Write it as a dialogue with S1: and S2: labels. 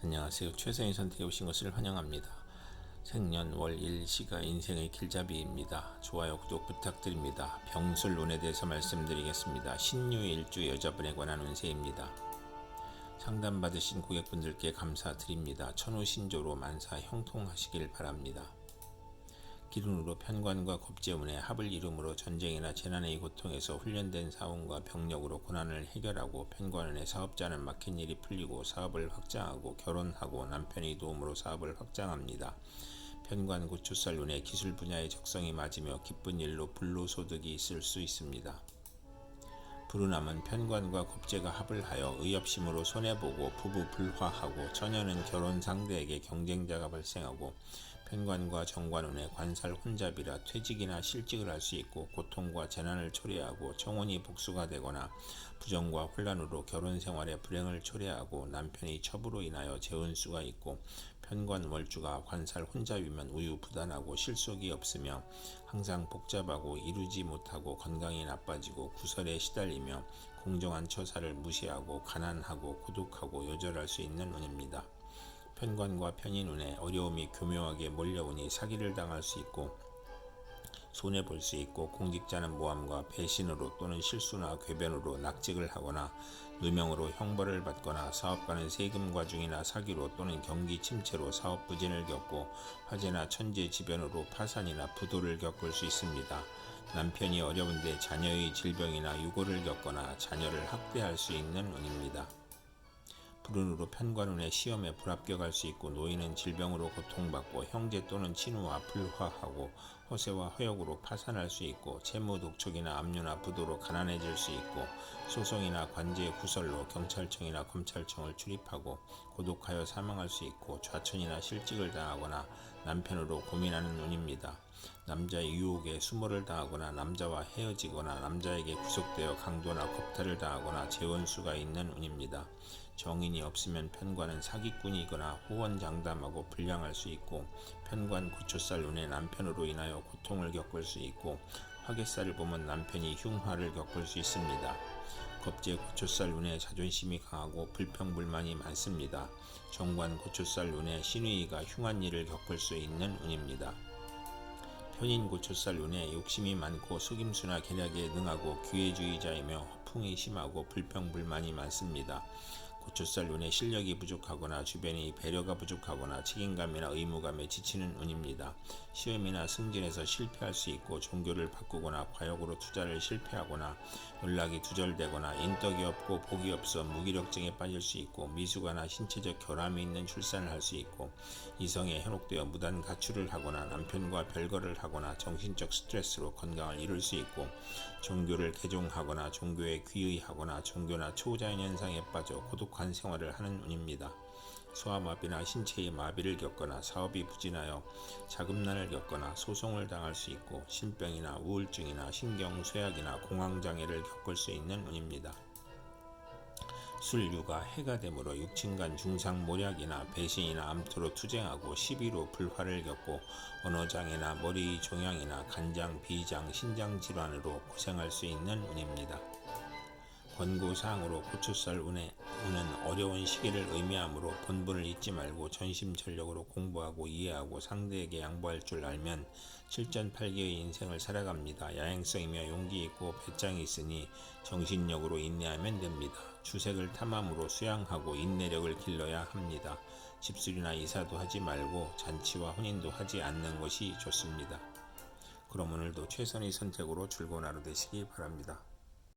S1: 안녕하세요. 최선의 선택에 오신 것을 환영합니다. 생년 월 일시가 인생의 길잡이입니다. 좋아요, 구독 부탁드립니다. 병술론에 대해서 말씀드리겠습니다. 신유일주 여자분에 관한 운세입니다. 상담받으신 고객분들께 감사드립니다. 천우신조로 만사 형통하시길 바랍니다. 기운으로 편관과 겁재운의 합을 이름으로 전쟁이나 재난의 고통에서 훈련된 사원과 병력으로 고난을 해결하고 편관운의 사업자는 막힌 일이 풀리고 사업을 확장하고 결혼하고 남편의 도움으로 사업을 확장합니다. 편관 고초살운의 기술 분야의 적성이 맞으며 기쁜 일로 불로소득이 있을 수 있습니다. 불운함은 편관과 겁재가 합을 하여 의협심으로 손해보고 부부 불화하고 처녀는 결혼 상대에게 경쟁자가 발생하고 편관과 정관운의 관살 혼잡이라 퇴직이나 실직을 할 수 있고 고통과 재난을 초래하고 청혼이 복수가 되거나 부정과 혼란으로 결혼 생활에 불행을 초래하고 남편이 첩으로 인하여 재운 수가 있고 편관 월주가 관살 혼잡이면 우유부단하고 실속이 없으며 항상 복잡하고 이루지 못하고 건강이 나빠지고 구설에 시달리며 공정한 처사를 무시하고 가난하고 고독하고 요절할 수 있는 운입니다. 편관과 편인운에 어려움이 교묘하게 몰려오니 사기를 당할 수 있고 손해 볼 수 있고 공직자는 모함과 배신으로 또는 실수나 궤변으로 낙직을 하거나 누명으로 형벌을 받거나 사업가는 세금 과중이나 사기로 또는 경기 침체로 사업 부진을 겪고 화재나 천재지변으로 파산이나 부도를 겪을 수 있습니다. 남편이 어려운데 자녀의 질병이나 유고를 겪거나 자녀를 학대할 수 있는 운입니다. 불운으로 편관운의 시험에 불합격할 수 있고 노인은 질병으로 고통받고 형제 또는 친우와 불화하고 허세와 허역으로 파산할 수 있고 채무 독촉이나 압류나 부도로 가난해질 수 있고 소송이나 관제 구설로 경찰청이나 검찰청을 출입하고 고독하여 사망할 수 있고 좌천이나 실직을 당하거나 남편으로 고민하는 운입니다. 남자의 유혹에 수모를 당하거나 남자와 헤어지거나 남자에게 구속되어 강도나 겁탈을 당하거나 재원수가 있는 운입니다. 정인이 없으면 편관은 사기꾼이거나 호언장담하고 불량할 수 있고 편관 고초살 운의 남편으로 인하여 고통을 겪을 수 있고 화개살을 보면 남편이 흉화를 겪을 수 있습니다. 겁제 고초살 운에 자존심이 강하고 불평불만이 많습니다. 정관 고초살 운에 신의가 흉한 일을 겪을 수 있는 운입니다. 편인 고초살 운에 욕심이 많고 속임수나 계략에 능하고 기회주의자이며 허풍이 심하고 불평불만이 많습니다. 고초살 눈에 실력이 부족하거나 주변이 배려가 부족하거나 책임감이나 의무감에 지치는 운입니다. 시험이나 승진에서 실패할 수 있고 종교를 바꾸거나 과욕으로 투자를 실패하거나 연락이 두절되거나 인덕이 없고 복이 없어 무기력증에 빠질 수 있고 미숙아나 신체적 결함이 있는 출산을 할 수 있고 이성에 현혹되어 무단 가출을 하거나 남편과 별거를 하거나 정신적 스트레스로 건강을 잃을 수 있고 종교를 개종하거나 종교에 귀의하거나 종교나 초자연 현상에 빠져 고독 한 생활을 하는 운입니다. 소아마비나 신체의 마비를 겪거나 사업이 부진하여 자금난을 겪거나 소송을 당할 수 있고 신병이나 우울증이나 신경쇠약이나 공황장애를 겪을 수 있는 운입니다. 술류가 해가 되므로 육친간 중상모략이나 배신이나 암투로 투쟁하고 시비로 불화를 겪고 언어장애나 머리 종양이나 간장, 비장, 신장 질환으로 고생할 수 있는 운입니다. 권고사항으로 고초살 운에 운은 어려운 시기를 의미하므로 본분을 잊지 말고 전심전력으로 공부하고 이해하고 상대에게 양보할 줄 알면 실전팔기의 인생을 살아갑니다. 야행성이며 용기 있고 배짱이 있으니 정신력으로 인내하면 됩니다. 주색을 탐함으로 수양하고 인내력을 길러야 합니다. 집술이나 이사도 하지 말고 잔치와 혼인도 하지 않는 것이 좋습니다. 그럼 오늘도 최선의 선택으로 즐거운 하루 되시기 바랍니다.